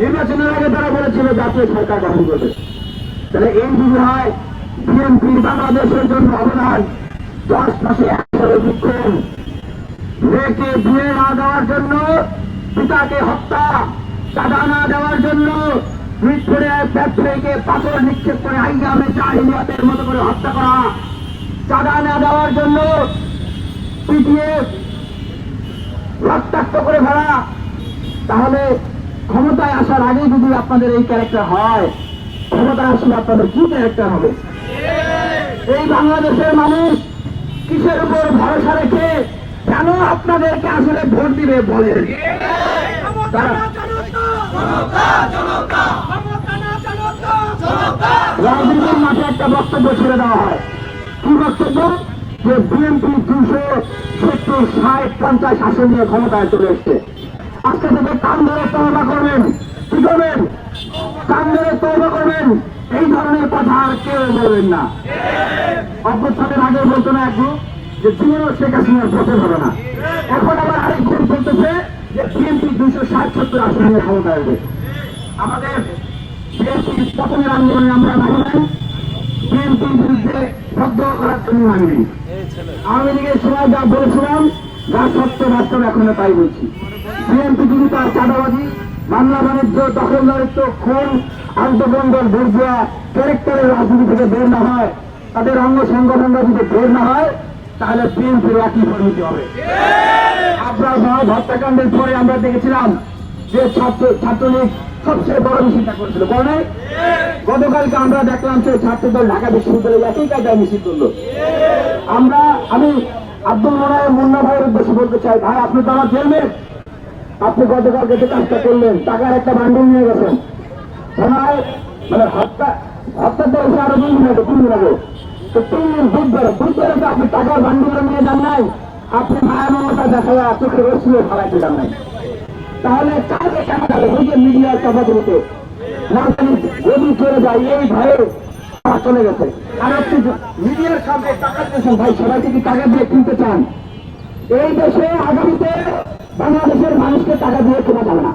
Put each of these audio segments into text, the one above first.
নির্বাচনের আগে তারা বলেছিল জাতীয় সরকার গঠন করবে তাহলে এই যদি হয়, বিএনপির বাংলাদেশের জন্য অবদান দশ মাসে একশো বিক্ষোভ মেয়েকে বিয়ে না দেওয়ার জন্য, পিতাকে হত্যা চাঁদা না দেওয়ার জন্য মিটপুরে ফ্যাক্টরিকে পাথর নিক্ষেপ করে আইয়ামে চাহিদাতের মতো করে হত্যা করা। চাঁদা না দেওয়ার জন্য পিটিয়ে রক্তাক্ত করে ফেলা। তাহলে ক্ষমতায় আসার আগে যদি আপনাদের এই ক্যারেক্টার হয় ক্ষমতায় আসলে আপনাদের কি ক্যারেক্টার হবে? এই বাংলাদেশের মানুষ কিসের উপর ভরসা রেখে কেন আপনাদেরকে আসলে ভোট দিবে বলেন রাজনীতির মাঠে একটা বক্তব্য ছেড়ে দেওয়া হয়। কি বক্তব্য? যে বিএনপি দুশো সত্তর ষাট পঞ্চাশ আসন নিয়ে ক্ষমতায় চলে এসছে। আজকে থেকে কান ধরে করবেন কি করবেন? কান ধরে করবেন। এই ধরনের কথা আর কেউ বলবেন না। আগে বলতো না একটু যে জীবনও শেখ হাসিনার হবে না। এখন আবার যে বিএনপি ষাট সত্তর আসন নিয়ে ক্ষমতা আসবে। আমাদের পতনের আন্দোলনে আমরা নাই। বিএনপির বিরুদ্ধে শব্দ করার জন্য আওয়ামী লীগের সময় যা বলেছিলাম, যা সত্য বাস্তব এখনও তাই বলছি। বিএনপি যদি তার চাঁদাবাজি, মামলা বাণিজ্য, দখলদারিত্ব, খুন আন্তঃবন্ধন বুর্জুয়া, ক্যারেক্টারের রাজনীতি থেকে বের না হয়, তাদের অঙ্গ সংগঠনরা যদি বের না হয়, তাহলে বিএনপির একই পরিণতি হবে। আপনার ভাব হত্যাকাণ্ডের পরে আমরা দেখেছিলাম যে ছাত্র ছাত্রলীগ সবচেয়ে বড় মিছিলটা করেছিল। বলে গতকালকে আমরা দেখলাম সেই ছাত্রদল ঢাকা বিশ্ববিদ্যালয়ে একই কায়দায় মিছিল করল। আমরা আমি আব্দুল মোনায় মুন্না ভাইয়ের উদ্দেশ্যে বলতে চাই, ভাই, আপনি তো আমার জেলমেট। আপনি গতকালকে যে কাজটা করলেন, টাকার একটা বান্ডিল নিয়ে গেছেন। মানে হত্যার তো আরও দিন আগে, তিন দিন আগে। তো তিন দিন বুধবার, বুধবারে আপনি টাকার নিয়ে যান নাই। আপনি মমতা দেখা যান নাই। তাহলে মিডিয়ার চলে যায়, এই চলে গেছে। আর আপনি মিডিয়ার সামনে টাকা দিয়েছেন ভাই, সবাইকে কি টাকা দিয়ে কিনতে চান? এই দেশে আগামীতে বাংলাদেশের মানুষকে টাকা দিয়ে কেনা যাবে না।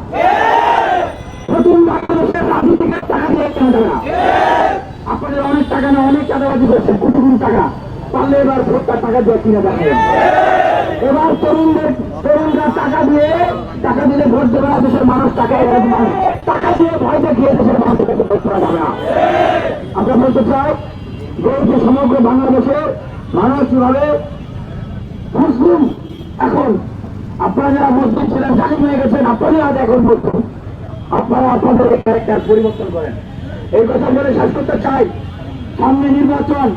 নতুন বাংলাদেশের রাজনীতিকে টাকা দিয়ে কেনা যাবে না। আপনাদের অনেক টাকা না, অনেক চাঁদাবাজি করছেন, কোটি টাকা। পারলে এবার ভোটটা টাকা দিয়ে কিনে দেখাবেন এবার তরুণদের, তরুণরা টাকা দিয়ে, টাকা দিলে ভোট দেবে না, দেশের মানুষ টাকা টাকা দিয়ে ভয় দেখিয়ে দেশের মানুষের কাছে ভোট করা যাবে না। আমরা বলতে চাই যে সমগ্র বাংলাদেশের মানুষ কীভাবে মুসলিম এখন আপনারা যারা মুসলিম ছিলেন জানি হয়ে গেছেন, আপনারই হয়তো এখন মুসলিম আপনারা আপনাদের ক্যারেক্টার পরিবর্তন করেন। এই কথা বলে শেষ করতে চাই। সামনে নির্বাচন,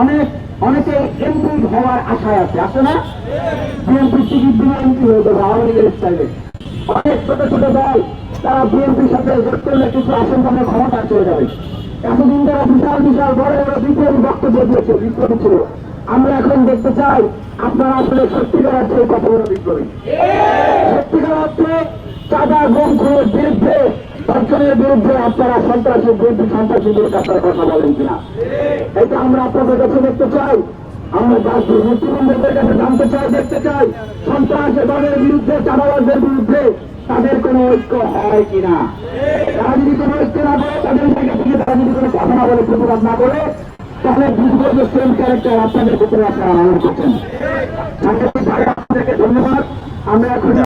অনেক, অনেকে এমপি হওয়ার আশায় আছে। আছে না? বিএনপি টিকিট দিয়ে এমপি হয়ে যাবে, আওয়ামী লীগের স্টাইলে অনেক ছোট ছোট দল, তারা বিএনপির সাথে জোট করলে কিছু আসন তাদের ক্ষমতা চলে যাবে। এতদিন তারা বিশাল বিশাল, বড় বড়, বিপ্লবী বক্তব্য দিয়েছে, বিপ্লবী ছিল। আমরা এখন দেখতে চাই আপনারা আসলে সত্যিকার অর্থে কত বড় বিপ্লবী সত্যিকার অর্থে চাঁদা, গম খুনের বিরুদ্ধে সরকারের বিরুদ্ধে আপনারা সন্ত্রাসী বিরুদ্ধে সন্ত্রাসীদের কাছে কথা বলেন কিনা? এটা আমরা আপনাদের কাছে দেখতে চাই। আমরা মুক্তিবন্ধের কাছে জানতে চাই, দেখতে চাই। সন্ত্রাসবাদের বিরুদ্ধে, চাঁদাবাজদের বিরুদ্ধে তাদের কোনো ঐক্য হয় কিনা? তারা যদি কোনো ঐক্য না করে, তাদের জায়গা থেকে তারা যদি কোনো কথা না বলে, প্রতিবাদ না করে তাহলে বুঝব যে সেম ক্যারেক্টার আপনাদের ভিতরে আপনারা আনন্দ করছেন? ধন্যবাদ। আমরা এখন